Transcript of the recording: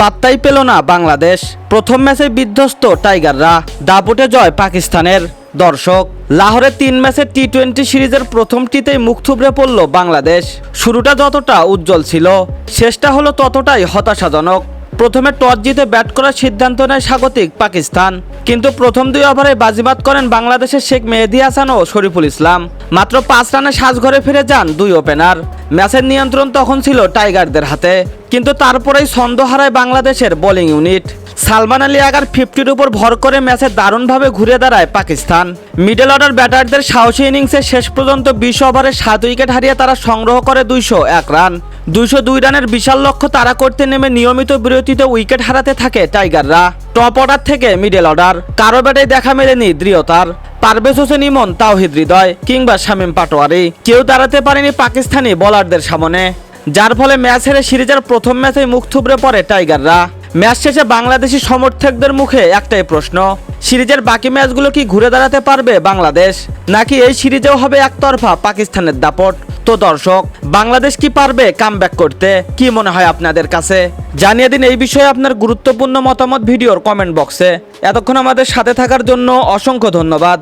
পাত্তাই পেল না বাংলাদেশ। প্রথম ম্যাচে বিধ্বস্ত টাইগাররা, দাপুটে জয় পাকিস্তানের। দর্শক, লাহোরে তিন ম্যাচে টি টোয়েন্টি সিরিজের প্রথমটিতেই মুখ থুবড়ে পড়ল বাংলাদেশ। শুরুটা যতটা উজ্জ্বল ছিল, শেষটা হলো ততটাই হতাশাজনক। প্রথমে টস জিতে ব্যাট করার সিদ্ধান্ত নেয় স্বাগতিক পাকিস্তান। কিন্তু প্রথম দুই ওভারে বাজিমাত করেন বাংলাদেশের শেখ মেহেদি হাসান ও শরীফুল ইসলাম। মাত্র পাঁচ রানে সাজঘরে ফিরে যান দুই ওপেনার। ম্যাচের নিয়ন্ত্রণ তখন ছিল টাইগারদের হাতে। কিন্তু তারপরেই ছন্দ হারায় বাংলাদেশের বোলিং ইউনিট। সালমান আলী আগার ফিফটির উপর ভর করে ম্যাচে দারুণভাবে ঘুরে দাঁড়ায় পাকিস্তান। মিডল অর্ডার ব্যাটারদের সাহসী ইনিংসে শেষ পর্যন্ত বিশ ওভারে সাত উইকেট হারিয়ে তারা সংগ্রহ করে দুইশো এক রান। দুইশো দুই রানের বিশাল লক্ষ্য তারা করতে নেমে নিয়মিত বিরতিতে উইকেট হারাতে থাকে টাইগাররা। টপ অর্ডার থেকে মিডল অর্ডার কারও ব্যাটে দেখা মেলেনি দৃঢ়তার। পারভেজ হোসেন ইমন, তাওহিদ হৃদয় কিংবা শামীম পাটোয়ারি। কেউ দাঁড়াতে পারেনি পাকিস্তানি বোলারদের সামনে। যার ফলে ম্যাচ হেরে সিরিজের প্রথম ম্যাচে মুখ থুবড়ে পড়ে টাইগাররা। ম্যাচ শেষে বাংলাদেশি সমর্থকদের মুখে একটাই প্রশ্ন, সিরিজের বাকি ম্যাচগুলো কি ঘুরে দাঁড়াতে পারবে বাংলাদেশ? নাকি এই সিরিজেও হবে একতরফা পাকিস্তানের দাপট? তো দর্শক, বাংলাদেশ কি পারবে কাম করতে? কি মনে হয় আপনাদের কাছে? জানিয়ে দিন এই বিষয়ে আপনার গুরুত্বপূর্ণ মতামত ভিডিওর কমেন্ট বক্সে এতক্ষণ আমাদের সাথে থাকার জন্য অসংখ্য ধন্যবাদ।